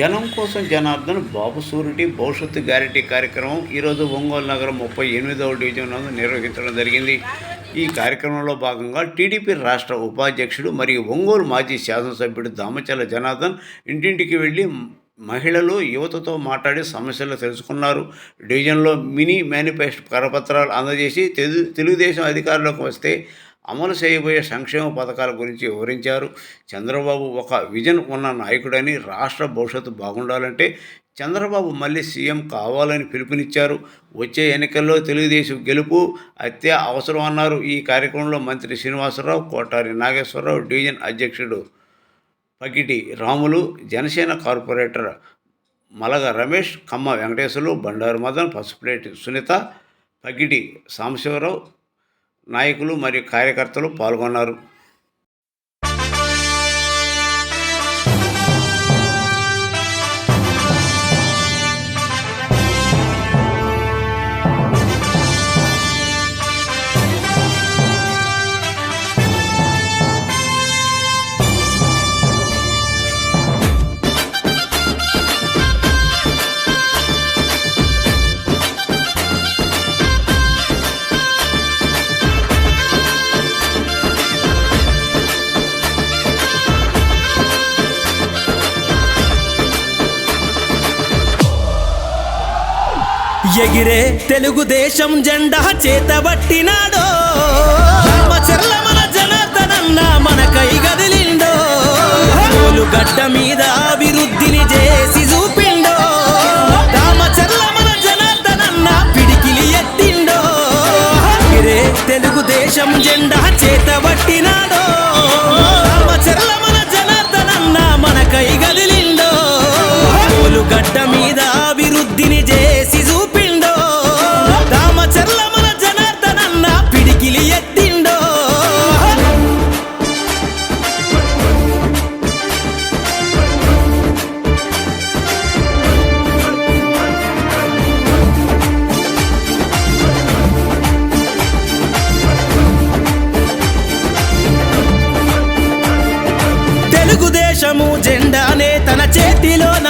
జనం కోసం జనార్దన్ బాబు సూరిటి భవిష్యత్తు గ్యారంటీ కార్యక్రమం ఈరోజు ఒంగోలు నగరం ముప్పై ఎనిమిదవ డివిజన్ నందు నిర్వహించడం జరిగింది. ఈ కార్యక్రమంలో భాగంగా టీడీపీ రాష్ట్ర ఉపాధ్యక్షుడు మరియు ఒంగోలు మాజీ శాసనసభ్యుడు దామచల జనార్దన్ ఇంటింటికి వెళ్ళి మహిళలు యువతతో మాట్లాడి సమస్యలు తెలుసుకున్నారు. డివిజన్లో మినీ మేనిఫెస్టో కరపత్రాలు అందజేసి తెలు తెలుగుదేశం అధికారంలోకి వస్తే అమలు చేయబోయే సంక్షేమ పథకాల గురించి వివరించారు. చంద్రబాబు ఒక విజన్ ఉన్న నాయకుడని రాష్ట్ర భవిష్యత్తు బాగుండాలంటే చంద్రబాబు మళ్ళీ సీఎం కావాలని పిలుపునిచ్చారు. వచ్చే ఎన్నికల్లో తెలుగుదేశం గెలుపు అత్య అవసరం అన్నారు. ఈ కార్యక్రమంలో మంత్రి శ్రీనివాసరావు కోటారి నాగేశ్వరరావు డివిజన్ అధ్యక్షుడు పగిటి రాములు జనసేన కార్పొరేటర్ మలగ రమేష్ కమ్మ వెంకటేశ్వర్లు బండారు మదన్ పసుపులేటి సునీత పగిటి సాంబశివరావు నాయకులు మరియు కార్యకర్తలు పాల్గొన్నారు. ఎగిరే తెలుగుదేశం జెండా చేతబట్టినాడో. చెర్ల మన జనార్దనన్న మన కై గదిలిండో. గడ్డ మీద అభివృద్ధిని చేసి చూపిండో. రామచర్ల మన జనార్దనన్న పిడికిలి ఎత్తిండో. ఎగిరే తెలుగుదేశం జెండా దేశము జెండానే తన చేతిలోన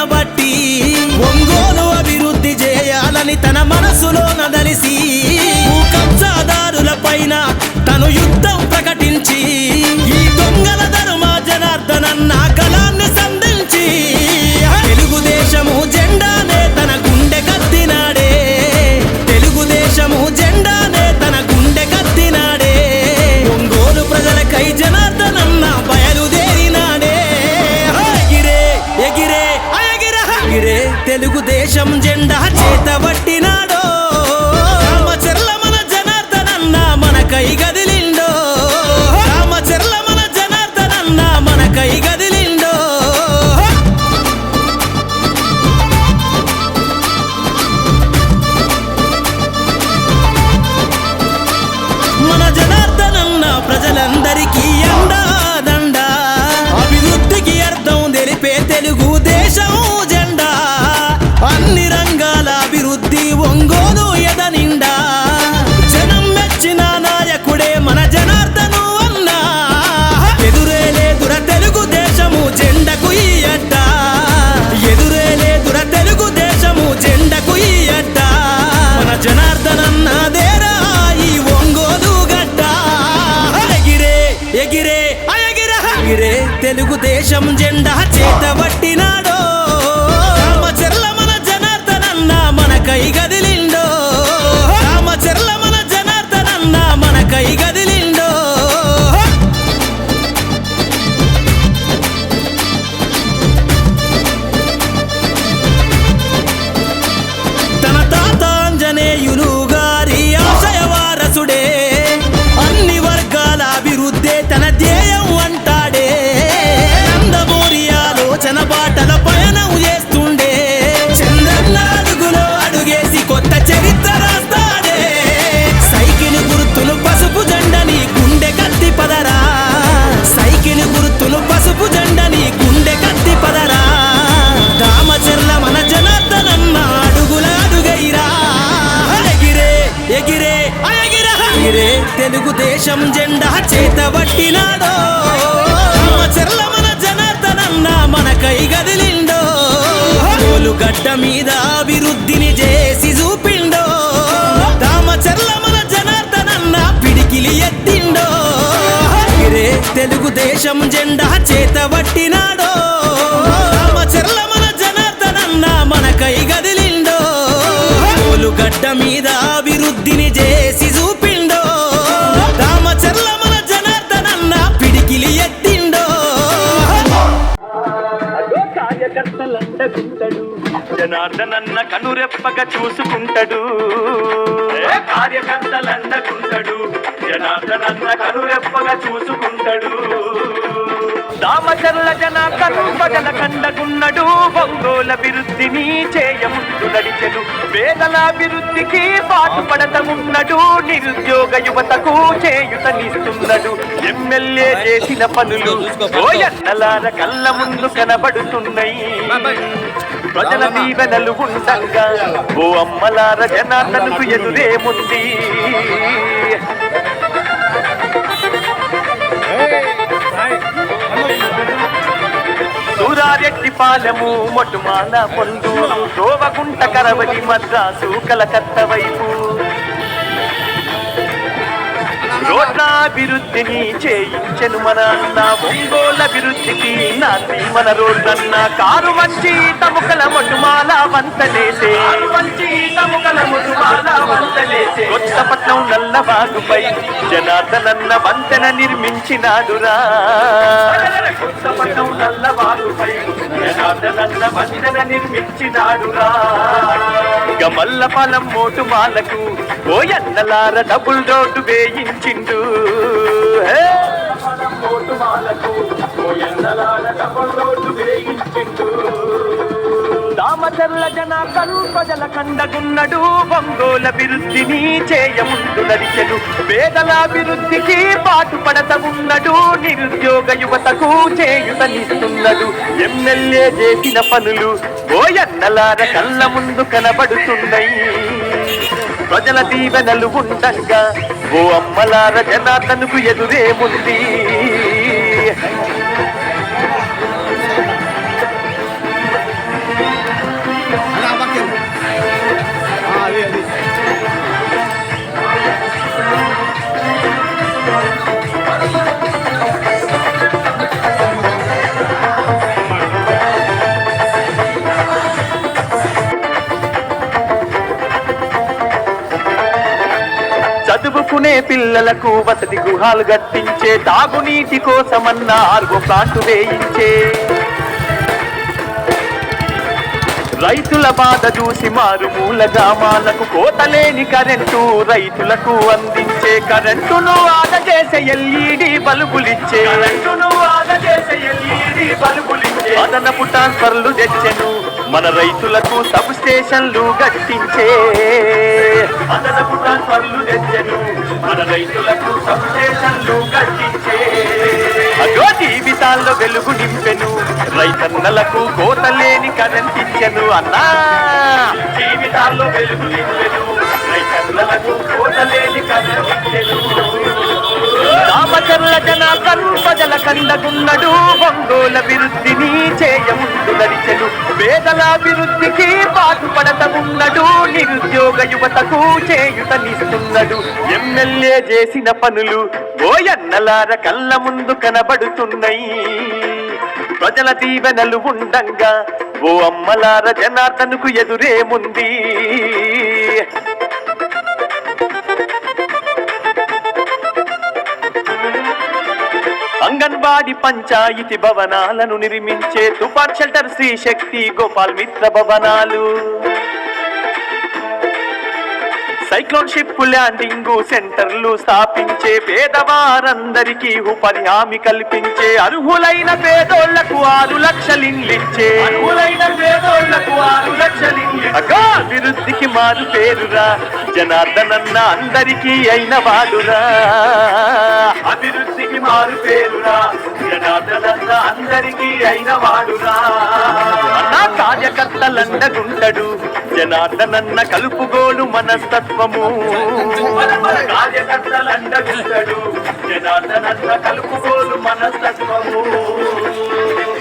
తెలుగుదేశం జెండా చేతబట్టి అడుగేసి కొత్త చరిత్ర రాస్తాడే. సైకిల్ గుర్తులు పసుపు జెండని గుండె కత్తి పదరా. సైకిల్ గుర్తులు పసుపు జెండని గుండె కత్తి పదరా. రామచర్ల మన జనార్దనన్న అడుగుల అడుగైరా. ఎగిరే ఎగిరే ఆ ఎగిరే తెలుగుదేశం జెండా చేతబట్టినాడో రామచర్ల మన జనార్దనన్న మన కై గదిలిండో. గడ్డ మీద తెలుగుదేశం జెండా చేత పట్టినాడో రామచర్ల మన జనార్దనన్న మన కై గదిలిండో గడ్డ మీద అభివృద్ధిని చేసి చూపిండో రామచర్ల మన జనార్దనన్న పిడికిలి ఎత్తిండో. అదో కార్యకర్తలంటకుంటాడు జనార్దనన్న కనురెప్పగా చూసుకుంటాడు. ఏ కార్యకర్తలంటకుంటాడు జనార్దనన్న కనురెప్పగా చూసుకుంటాడు. దామచర్ల జన కనుపగల కండగున్నడు ఒంగోల అభివృద్ధిని చేయముందు నడిచెను. పేదలాభివృద్ధికి పాటుపడతమున్నడు నిరుద్యోగ యువతకు చేయుతనిస్తున్నడు. ఎమ్మెల్యే చేసిన పనులు ఓయన్నలార కళ్ళ ముందు కనబడుతున్నాయి. ప్రజల దీవెనలు ఉండగా ఓ అమ్మలార జనార్దనకు ఎదురేముంది సూరారెడ్డి పాలెము మొట్టుమాల పొందు. శోభగుంట కరవలి మద్రాసు కలకత్త వైపు. రోడ్లాభివృద్ధిని చేయించెను మన అన్న ఒంగోలు అభివృద్ధికి నాంది మన రోడ్లన్న. కారు వచ్చి తముకల మొటుమాల వంతలేసే వచ్చి తముకల మొటుమాల వంతలేసే కొత్తపట్నం నల్లబాగుపై జనార్దనన్న వంతెన నిర్మించినాడురా. కొత్తపట్నం నల్లబాగుపై జనార్దనన్న వంతెన నిర్మించినాడురా. ఇక మల్లపాలెం మోటుమాలకు ఓయన్నలార డబుల్ రోడ్డు వేయించిండు హే! దామచర్ల జన ప్రజల కండగున్నడు ఒంగోల అభివృద్ధిని చేయముందు నడిచెను పేదలాభివృద్ధికి పాటుపడత ఉన్నడు నిరుద్యోగ యువతకు చేయుతనిస్తున్నడు. ఎమ్మెల్యే చేసిన పనులు ఓయన్నలార కళ్ళ ముందు కనబడుతున్నాయి. ప్రజల దీవెనలు ఉండగా ఓ అమ్మలార జనార్దనుకు ఎదురేముంది చదువుకునే పిల్లలకు వసతి గృహాలు కట్టించే తాగునీటి కోసమన్న ఆర్గో ప్లాంట్ వేయించే. రైతుల బాధ చూసి మారుమూల గ్రామాలకు కోతలేని కరెంటు రైతులకు అందించే కరెంటును ఆద చేసే ఎల్ఈడి బల్బులిచ్చే. కరెంటును ఆద చేసే ఎల్ఈడి బల్బులిచ్చే. అదనపు ట్రాన్స్ఫర్లు తెచ్చెను మన రైతులకు సబ్ స్టేషన్లు గట్టించే అదనపు ట్రాన్స్ఫర్లు తెచ్చెను. మన రైతులకు సబ్ స్టేషన్లు గట్టించే జీవితాల్లో వెలుగు నింపెను. రైతన్నలకు కోతలేని కరెంట్ ఇచ్చెను అన్నా. జీవితాల్లో వెలుగు నింపెను. ప్రజల కండగున్నడు ఒంగోల అభివృద్ధిని చేయముందు నడిచెను పేదలాభివృద్ధికి పాటుపడత నిరుద్యోగ యువతకు చేయుతనిస్తున్నడు. ఎమ్మెల్యే చేసిన పనులు ఓయన్నలార కళ్ళ ముందు కనబడుతున్నాయి. ప్రజల దీవెనలు ఉండంగా ఓ అమ్మలార జనార్దనుకు ఎదురేముంది అంగన్వాడి పంచాయతీ భవనాలను నిర్మించే తుపాన్ షెల్టర్ శ్రీ శక్తి గోపాల్ మిత్ర భవనాలు. సైక్లోన్ షిప్ ల్యాండింగ్ సెంటర్లు స్థాపించే పేదవారందరికీ ఉపాధి హామీ కల్పించే అర్హులైన పేదోళ్ళకు ఆరు లక్షలింగ్లిచ్చే అర్హులైన పేదోళ్ళకు ఆరు అభివృద్ధికి మారు పేరురా జనార్దనన్న అందరికీ అయిన వాడురా అభివృద్ధికి మారు పేరురా జనార్దనన్న అందరికీ అయిన వాడురా నా కార్యకర్తలండగుండడు జనార్దనన్న కలుపుగోలు మనస్తత్వము కార్యకర్తలండగుండడు జనార్దనన్న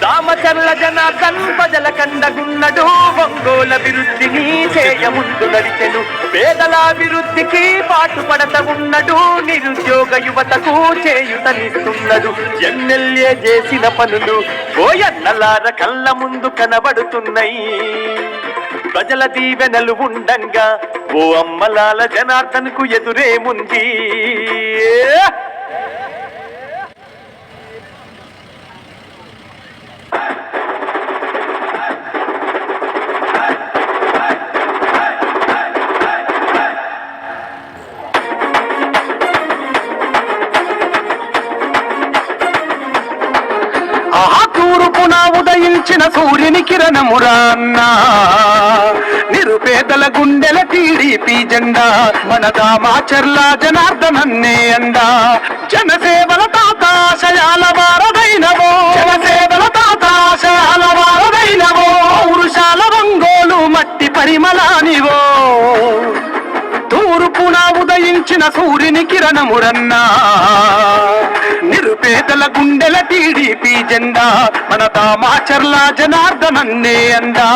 దామచర్ల జనార్దన్ ప్రజల కండగున్నడు ఒంగోల అభివృద్ధిని చేయముందు నడిచెను. పేదల అభివృద్ధికి పాటుపడత ఉన్నడు నిరుద్యోగ యువతకు చేయుతనిస్తున్నదు ఎమ్మెల్యే చేసిన పనులు ఓయన్నలార కళ్ళ ముందు కనబడుతున్నాయి. ప్రజల దీవెనలు ఉండంగా. ఓ అమ్మలాల జనార్దన్కు ఎదురేముంది ఆ తూర్పున ఉదయించిన సూర్యుని కిరణమురా అన్నా నిరుపేదల గుండెల టీడీపీ జెండా మన దామాచర్ల జనార్దనన్నే అండా. జనసేవల తాతాశయాల వారదైనవో. జనసేవల తాతాశయాల వారదైనవో. పౌరుషాల ఒంగోలు మట్టి పరిమళానివో. తూర్పున ఉదయించిన సూర్యుని కిరణమురన్నా. నిరుపేదల గుండెల టీడీపీ జెండా మన దామాచర్ల జనార్దనన్నే అందా